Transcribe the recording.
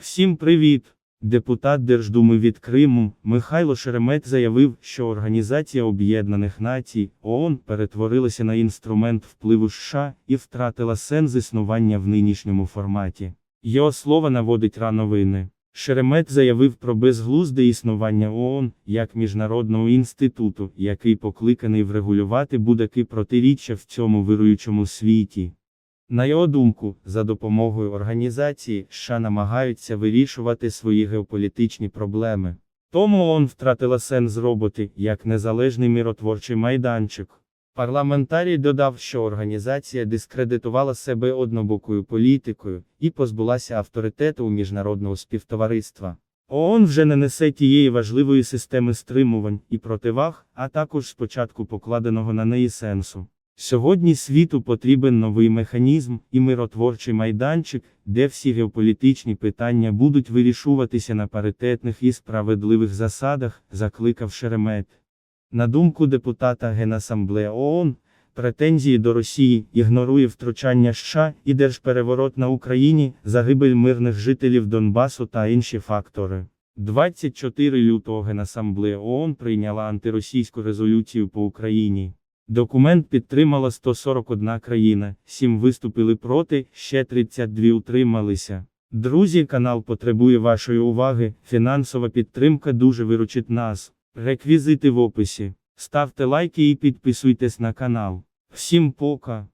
Всім привіт! Депутат Держдуми від Криму Михайло Шеремет заявив, що Організація Об'єднаних Націй ООН перетворилася на інструмент впливу США і втратила сенс існування в нинішньому форматі. Його слово наводить рановини. Шеремет заявив про безглузде існування ООН як міжнародного інституту, який покликаний врегулювати будь-які протиріччя в цьому вируючому світі. На його думку, за допомогою організації США намагаються вирішувати свої геополітичні проблеми. Тому ООН втратила сенс роботи як незалежний миротворчий майданчик. Парламентарій додав, що організація дискредитувала себе однобокою політикою і позбулася авторитету у міжнародного співтовариства. ООН вже не несе тієї важливої системи стримувань і противаг, а також спочатку покладеного на неї сенсу. Сьогодні світу потрібен новий механізм і миротворчий майданчик, де всі геополітичні питання будуть вирішуватися на паритетних і справедливих засадах, закликав Шеремет. На думку депутата Генасамблеї ООН, претензії до Росії ігнорує втручання США і держпереворот на Україні, загибель мирних жителів Донбасу та інші фактори. 24 лютого Генасамблея ООН прийняла антиросійську резолюцію по Україні. Документ підтримала 141 країна, 7 виступили проти, ще 32 утрималися. Друзі, канал потребує вашої уваги, фінансова підтримка дуже виручить нас. Реквізити в описі. Ставте лайки і підписуйтесь на канал. Всім пока!